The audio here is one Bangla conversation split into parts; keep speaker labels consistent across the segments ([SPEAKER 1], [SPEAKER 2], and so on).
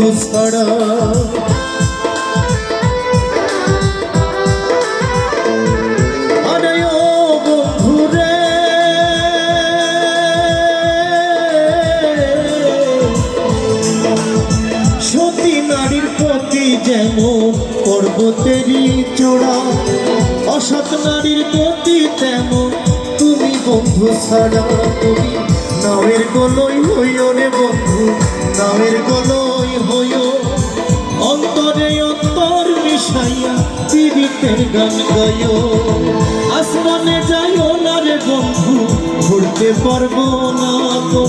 [SPEAKER 1] বন্ধু ছাড়া আরে ও বন্ধু রে সতী নারীর প্রতি যেমন পর্বতেরই চূড়া অসৎ নারীর প্রতি তেমন তুমি বন্ধু ছাড়া তুমি নামের গলই হইও রে মিশাইয়া পীড়িতের গান গাইও আসমানে যাইও না রে বন্ধু, ঘুরতে পারব না তো।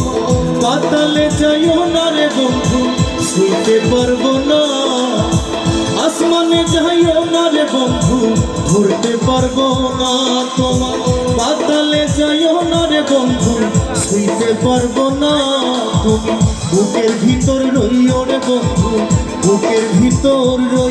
[SPEAKER 1] পাতালে যাইও না রে বন্ধু শুইতে পারব না। আসমানে যাইও না রে বন্ধু, ঘুরতে পারব না তোমার পাতালে যাইও না রে বন্ধু, শুইতে পারব না তুমি বুকের ভিতর রইও রে বন্ধু, বুকের ভিতর রইও